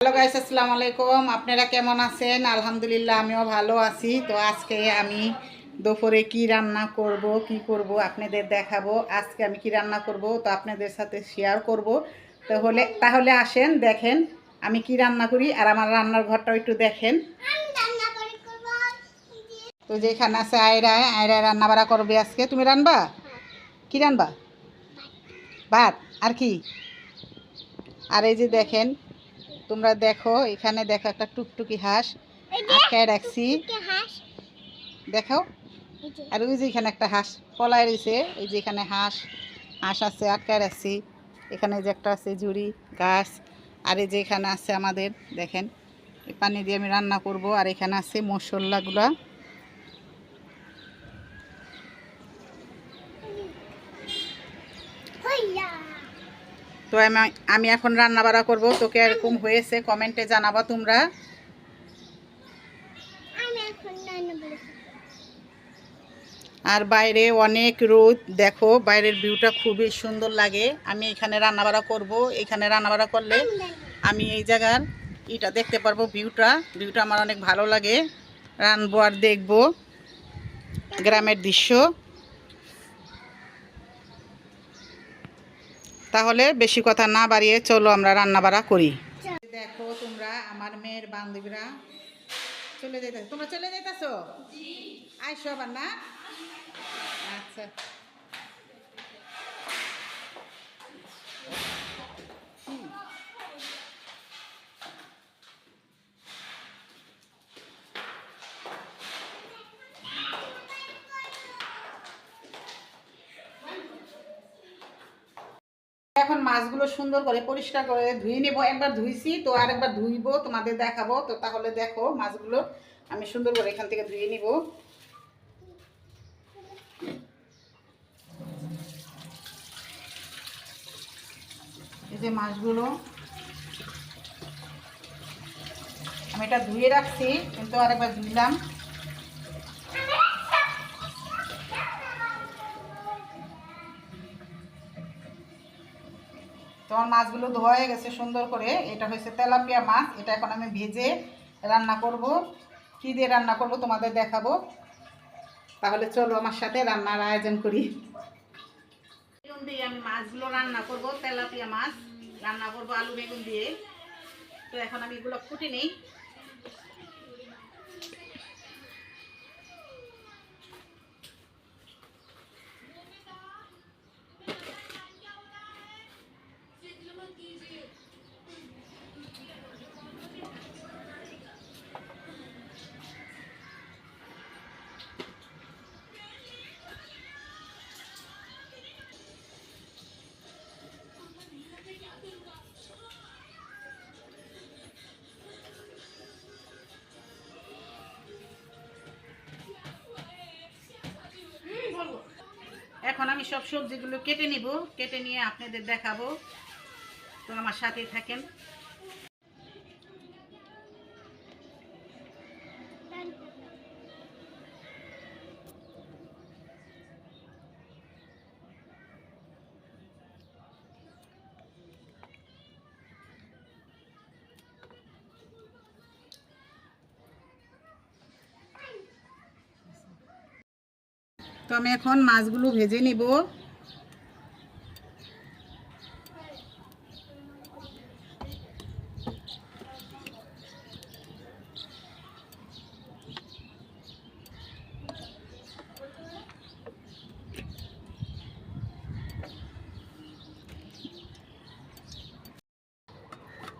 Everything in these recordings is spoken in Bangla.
হ্যালো গাইস আসসালামু আলাইকুম। আপনারা কেমন আছেন? আলহামদুলিল্লাহ, আমিও ভালো আছি। তো আজকে আমি দুপুরে কি রান্না করব, কি করব আপনাদের দেখাবো। আজকে আমি কি রান্না করব, তো আপনাদের সাথে শেয়ার করব। তাহলে তাহলে আসেন, দেখেন আমি কি রান্না করি আর আমার রান্নার ঘরটাও একটু দেখেন। তো যেখানে আছে আয়রা আয়রা রান্না বাড়া করবে আজকে। তুমি রানবা? কি রানবা? ভাত। আর কি? আর এই যে দেখেন তোমরা দেখো এখানে দেখো একটা টুকটুকি হাঁস আটকায় রাখছি দেখো আর ওই যে এখানে একটা হাঁস পলায় রয়েছে এই যে এখানে হাঁস হাঁস আছে আটকায় রাখছি এখানে যে একটা আছে ঝুড়ি গাছ আর এই যে এখানে আছে আমাদের দেখেন পানি দিয়ে আমি রান্না করব আর এখানে আছে মশলাগুলা। তো আমি আমি এখন রান্না বাড়া করব। তোকে এরকম হয়েছে কমেন্টে জানাবা তোমরা। আর বাইরে অনেক রোদ দেখো বাইরের ভিউটা খুবই সুন্দর লাগে। আমি এখানে রান্নাবাড়া করব। এখানে রান্নাবাড়া করলে আমি এই জায়গার এটা দেখতে পারব ভিউটা। ভিউটা আমার অনেক ভালো লাগে। রানবো আর দেখব। গ্রামের দৃশ্য। তাহলে বেশি কথা না বাড়িয়ে চলো আমরা রান্না বাড়া করি। দেখো তোমরা আমার মেয়ের বান্ধবীরা চলে যেতে তোমরা চলে যেতেছো আইসো আবার না? আচ্ছা হুম। এখন মাছগুলো সুন্দর করে পরিষ্কার করে ধুয়ে নেব। একবার ধুইছি, তো আর একবার ধুইব, তোমাদের দেখাবো। তো তাহলে দেখো মাছগুলো আমি সুন্দর করে এখান থেকে ধুয়ে নিব। এই যে মাছগুলো, আমি এটা ধুয়ে রাখছি, কিন্তু আরেকবার ধুইলাম। তোমার মাছগুলো ধোয়া হয়ে গেছে সুন্দর করে, এটা হয়েছে তেলাপিয়া মাছ, এটা এখন আমি ভেজে রান্না করব। কী দিয়ে রান্না করব তোমাদের দেখাবো। তাহলে চলো আমার সাথে রান্নার আয়োজন করি। বেগুন দিয়ে আমি মাছগুলো রান্না করব, তেলাপিয়া মাছ। রান্না করব আলু বেগুন দিয়ে। তো এখন আমি এগুলো ফুটে নিই। এখন আমি সব সবজিগুলো কেটে নিব কেটে নিয়ে আপনাদের দেখাবো। তো আমার সাথেই থাকেন। তো আমি এখন মাছগুলো ভেজে নিব।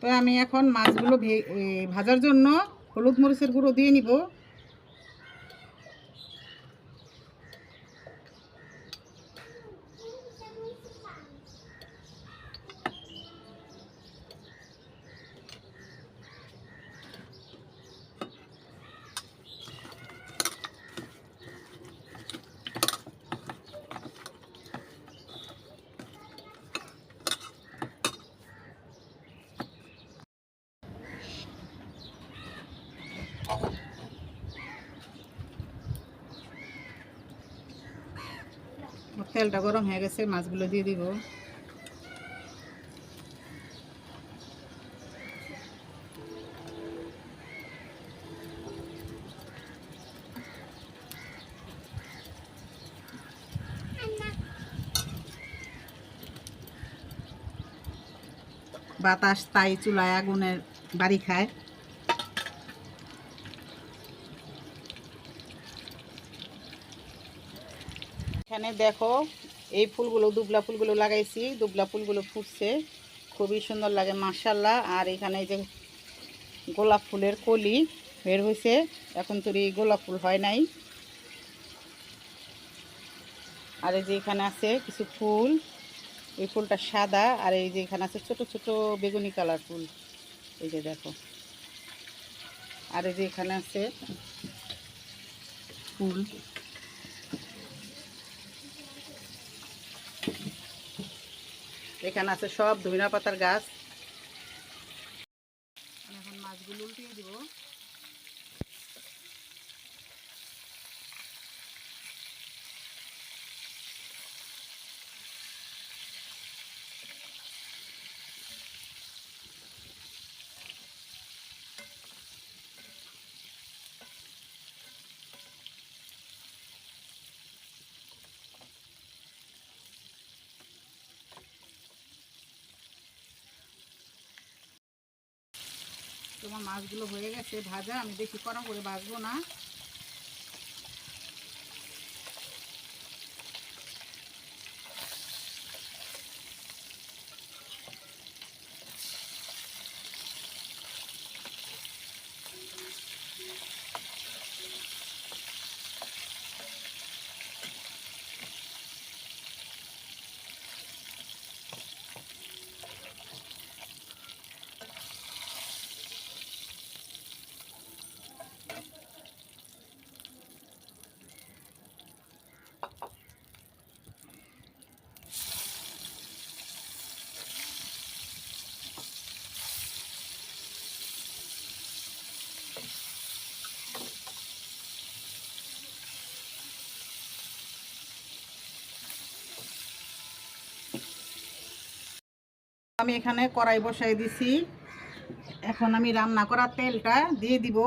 তো আমি এখন মাছগুলো ভাজার জন্য হলুদ মরিচের গুঁড়ো দিয়ে নিব। তেলটা গরম হয়ে গেছে মাছগুলো দিয়ে দিব। বাতাস তাই চুলায় আগুনের বাড়ি খায়। এখানে দেখো, এই ফুলগুলো, দুবলা ফুলগুলো লাগাইছি। দুবলা ফুলগুলো ফুটছে। খুবই সুন্দর লাগে মার্শাল্লাহ আর এখানে যে গোলাপ ফুলের কলি বের হয়েছে এখন তো এই গোলাপ ফুল হয় নাই। আর এই যে এখানে আছে কিছু ফুল। এই ফুলটা সাদা, আর এই যে এখানে আছে ছোট ছোট বেগুনি কালার ফুল। এই যে দেখো। আর এই যে এখানে আছে ফুল। এখানে আছে সব ধনিয়া পাতার গাছ। আমি এখন মাছগুলো উল্টিয়ে দিব। তোমার মাছগুলো হয়ে গেছে ভাজা আমি দেখি কড়া করে ভাজবো না। আমি এখানে কড়াই বসাই দিছি। এখন আমি রান্না করা তেলটা দিয়ে দিব।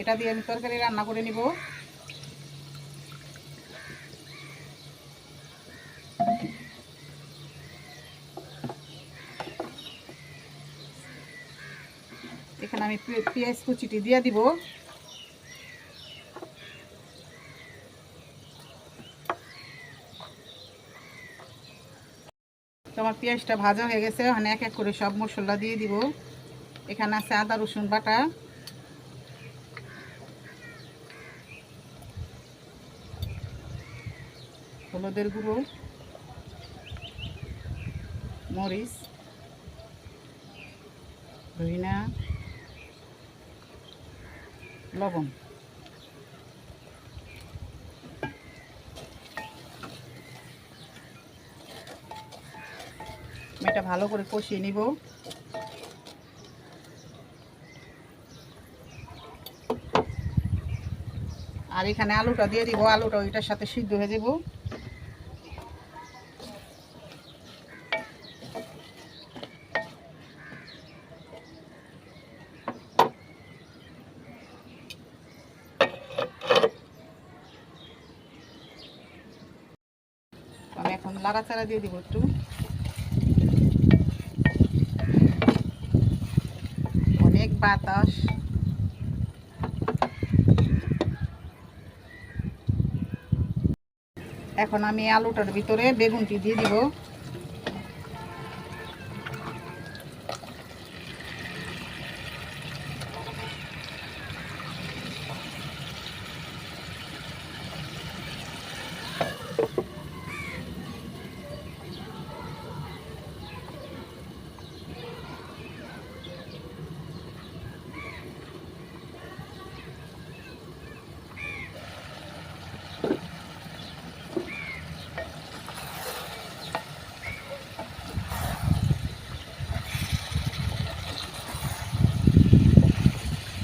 এটা দিয়ে আমি তরকারি রান্না করে নিব। এখানে আমি পেঁয়াজ কুচিটি দিয়ে দিব। তো আমার পেঁয়াজটা ভাজা হয়ে গেছে ওখানে এক এক করে সব মশলা দিয়ে দিব। এখানে আছে আদা, রসুন বাটা। হলুদের গুঁড়ো। মরিচ। ধইনা লবণ। এটা ভালো করে কষিয়ে নিব। আর এখানে আলুটা দিয়ে দিব, আলুটা ওইটার সাথে সিদ্ধ হয়ে যাব। আমি লাড়া চাড়া দিয়ে দিব একটু। অনেক বাতাস। এখন আমি আলুটার ভিতরে বেগুনটি দিয়ে দিব।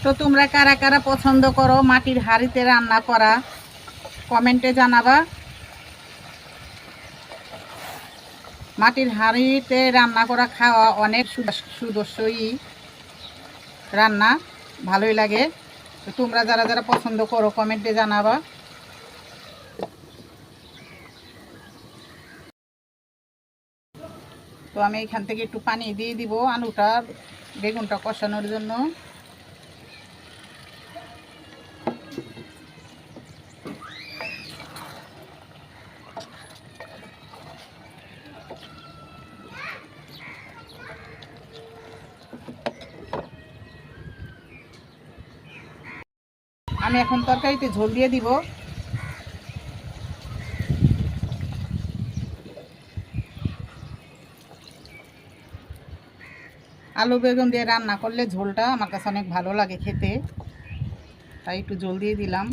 তো তোমরা কারা কারা পছন্দ করো, মাটির হাঁড়িতে রান্না করা, কমেন্টে জানাবা। মাটির হাঁড়িতে রান্না করা খাওয়া অনেক সুদ- সুদর্শই রান্না, ভালোই লাগে। তো তোমরা যারা যারা পছন্দ করো, কমেন্টে জানাবা। তো আমি এখান থেকে একটু পানি দিয়ে দিব আলুটা বেগুনটা কষানোর জন্য। আমি এখন তরকারিতে ঝোল দিয়ে দিব। আলু বেগুন দিয়ে রান্না করলে ঝোলটা আমার কাছে অনেক ভালো লাগে খেতে। তাই একটু জল দিয়ে দিলাম।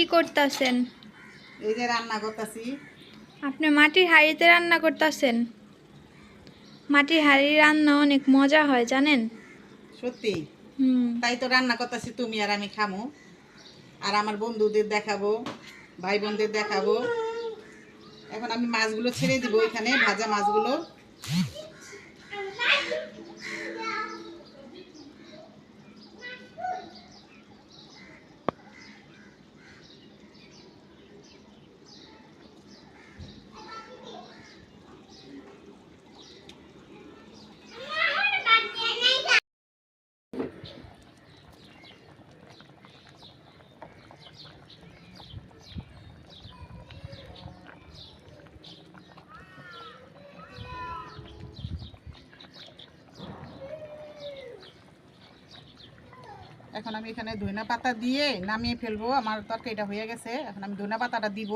কি করতেছেন? এই যে রান্না করতেছি। আপনি মাটির হাঁড়িতে রান্না করতেছেন? মাটির হাঁড়ির রান্না অনেক মজা হয় জানেন? সত্যি? হুম। তাই তো রান্না করতেছি তুমি আর আমি খামো। আর আমার বন্ধুদের দেখাবো ভাই বোনদের দেখাবো। এখন আমি মাছগুলো ছেড়ে দিব এখানে ভাজা মাছগুলো। এখন আমি এখানে ধইনা পাতা দিয়ে নামিয়ে ফেলব। আমার তরকারিটা হয়ে গেছে। এখন আমি ধইনা পাতাটা দিব।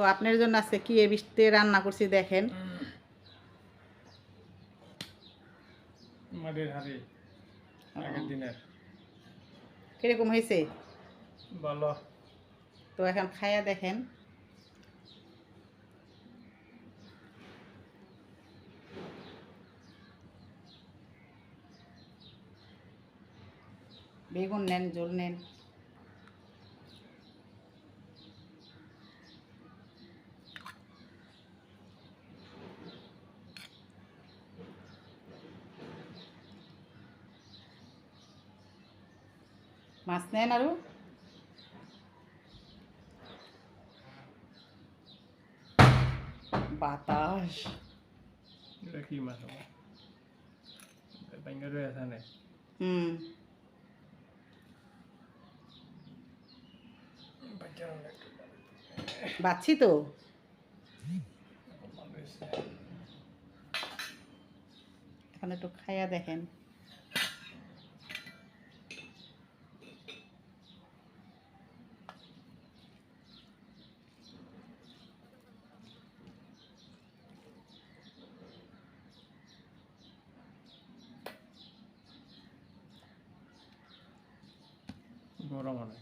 তো আপনার জন্য আজকে কি? এ বৃষ্টিতে রান্না করছি দেখেন। কীরকম হয়েছে? ভালো। তো এখন খাইয়া দেখেন। বেগুন নেন জল নেন। মাছ নেন আরও বাতাস। এটা কি মাছ হবে? ব্যাঙ্গে রয়েছে না? হুম বাচ্ছি তো এখন একটু খাইয়া দেখেন। গরম অনেক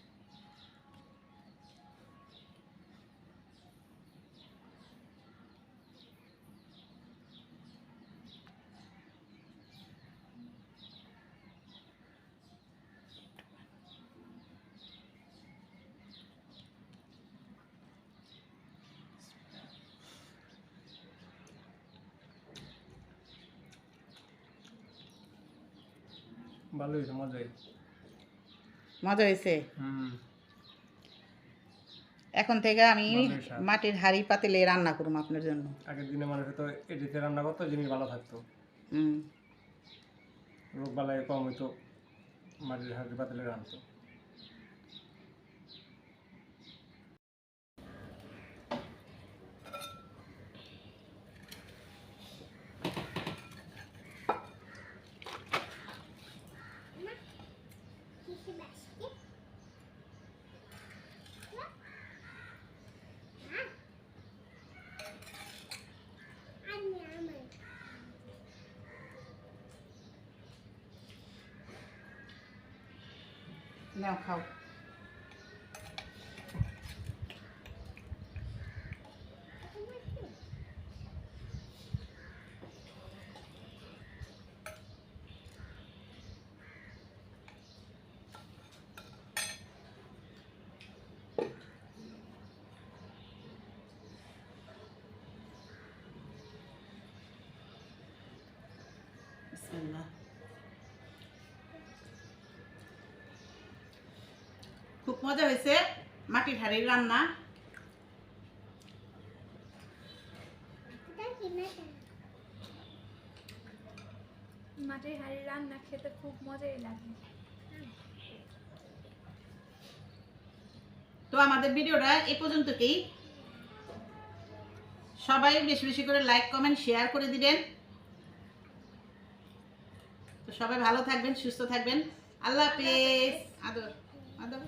ভালো হয়েছে মজাই। মজা হয়েছে। এখন থেকে আমি মাটির হাড়ি পাতিলে রান্না করুম আপনার জন্য। আগের দিনে মানুষ তো এটিতে রান্না করতো জিনিস ভালো থাকতো। হুম। রোগ বালাই কম হইতো মাটির হাড়ি পাতলে 那好。মজা হয়েছে। মাটির হাড়ির রান্না। মাটির হাঁড়ির রান্না খেতে খুব মজাই লাগে। তো আমাদের ভিডিওটা এই পর্যন্তকেই সবাই বেশি বেশি করে লাইক কমেন্ট শেয়ার করে দিবেন। তো সবাই ভালো থাকবেন সুস্থ থাকবেন। আল্লাহ হাফেজ। আদর। আদর।